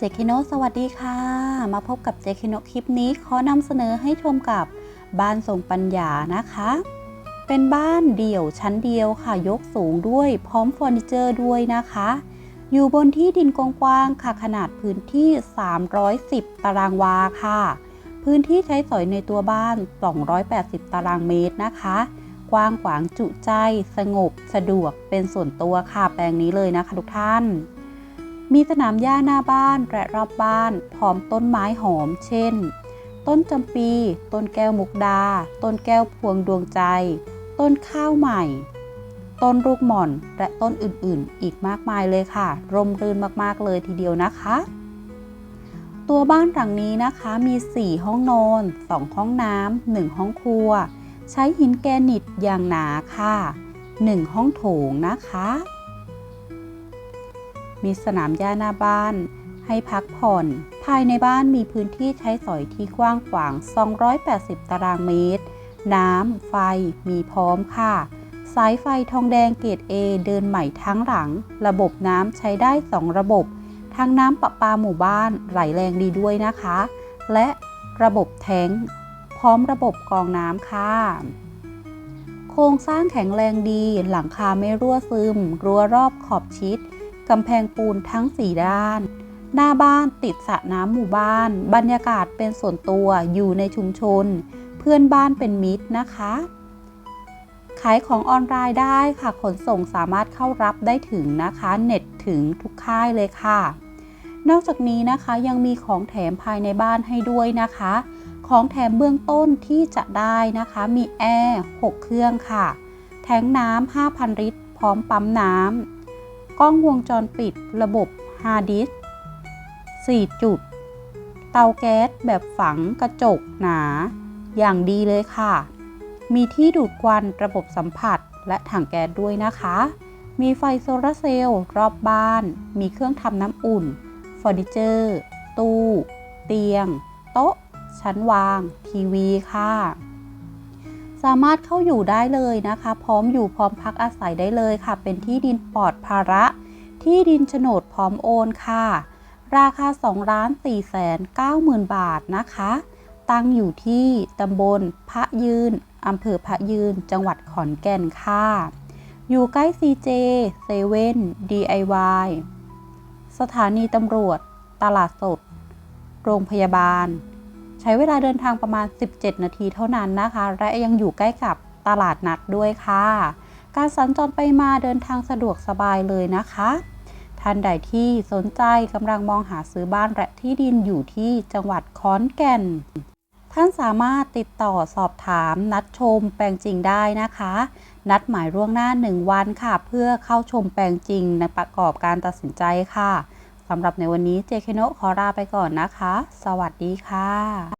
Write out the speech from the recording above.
เจคิโนสวัสดีค่ะ มาพบกับเจคิโนคลิปนี้ขอนำเสนอให้ชมกับบ้านทรงปัญญานะคะ เป็นบ้านเดี่ยวชั้นเดียวค่ะ ยกสูงด้วยพร้อมเฟอร์นิเจอร์ด้วยนะคะ อยู่บนที่ดินกว้างๆค่ะขนาดพื้นที่ 310 ตารางวาค่ะ พื้นที่ใช้สอยในตัวบ้าน 280 ตารางเมตรนะคะ กว้างขวางจุใจ สงบ สะดวกเป็นส่วนตัวค่ะแปลงนี้เลยนะคะทุกท่าน มีสนามหญ้าหน้าบ้านและรอบบ้านพร้อมต้นไม้หอม เช่น ต้นจำปี ต้นแก้วมุกดา ต้นแก้วพวงดวงใจ ต้นข้าวใหม่ ต้นลูกหม่อน และต้นอื่นๆ อีกมากมายเลยค่ะ ร่มรื่นมากๆเลยทีเดียวนะคะ ตัวบ้านหลังนี้นะคะมี 4 ห้องนอน 2 ห้องน้ำ1ห้องครัว ใช้หินแกรนิตอย่างหนาค่ะ 1 ห้องโถงนะคะ มีสนามหญ้าหน้าบ้าน ให้พักผ่อน ภายในบ้านมีพื้นที่ใช้สอยที่กว้างขวาง 280 ตารางเมตร น้ำ ไฟ มีพร้อมค่ะ สายไฟทองแดงเกรด A เดินใหม่ทั้งหลัง ระบบน้ำใช้ได้ 2 ระบบ ทั้งน้ำประปาหมู่บ้านไหลแรงดีด้วยนะคะ และระบบแทงพร้อมระบบกรองน้ำค่ะโครงสร้างแข็งแรงดี หลังคาไม่รั่วซึม รั้วรอบขอบชิด กำแพงปูนทั้ง4ด้าน หน้าบ้านติดสระน้ำหมู่บ้าน บรรยากาศเป็นส่วนตัวอยู่ในชุมชน เพื่อนบ้านเป็นมิตรนะคะ ขายของออนไลน์ได้ค่ะ ขนส่งสามารถเข้ารับได้ถึงนะคะ เน็ตถึงทุกค่ายเลยค่ะ นอกจากนี้นะคะยังมีของแถมภายในบ้านให้ด้วยนะคะ ของแถมเบื้องต้นที่จะได้นะคะ มีแอร์ 6 เครื่องค่ะ แทงน้ำ 5,000 ลิตร พร้อมปั๊มน้ำ กล้องวงจรปิดระบบฮาร์ดดิสก์4จุด เตาแก๊สแบบฝังกระจกหนา อย่างดีเลยค่ะ มีที่ดูดควันระบบสัมผัสและถังแก๊สด้วยนะคะ มีไฟโซลาร์เซลล์รอบบ้าน มีเครื่องทำน้ำอุ่นเฟอร์นิเจอร์ ตู้ เตียง โต๊ะ ชั้นวาง ทีวีค่ะ สามารถเข้าอยู่ได้เลยนะคะ พร้อมอยู่พร้อมพักอาศัยได้เลยค่ะ เป็นที่ดินปลอดภาระ ที่ดินโฉนดพร้อมโอนค่ะ ราคา2ล้าน4แสน9หมื่นบาทนะคะ ตั้งอยู่ที่ตำบลพระยืนอำเภอพระยืน จังหวัดขอนแก่นค่ะ อยู่ใกล้ CJ เซเว่น DIY สถานีตำรวจ ตลาดสด โรงพยาบาล ใช้เวลาเดินทางประมาณ 17 นาทีเท่านั้นนะคะ และยังอยู่ใกล้กับตลาดนัดด้วยค่ะ การสัญจรไปมาเดินทางสะดวกสบายเลยนะคะ ท่านใดที่สนใจกำลังมองหาซื้อบ้านและที่ดินอยู่ที่จังหวัดขอนแก่น ท่านสามารถติดต่อสอบถามนัดชมแปลงจริงได้นะคะ นัดหมายล่วงหน้า 1 วันค่ะ เพื่อเข้าชมแปลงจริงในประกอบการตัดสินใจค่ะ สำหรับในวันนี้เจเคโนะขอลาไปก่อนนะคะ สวัสดีค่ะ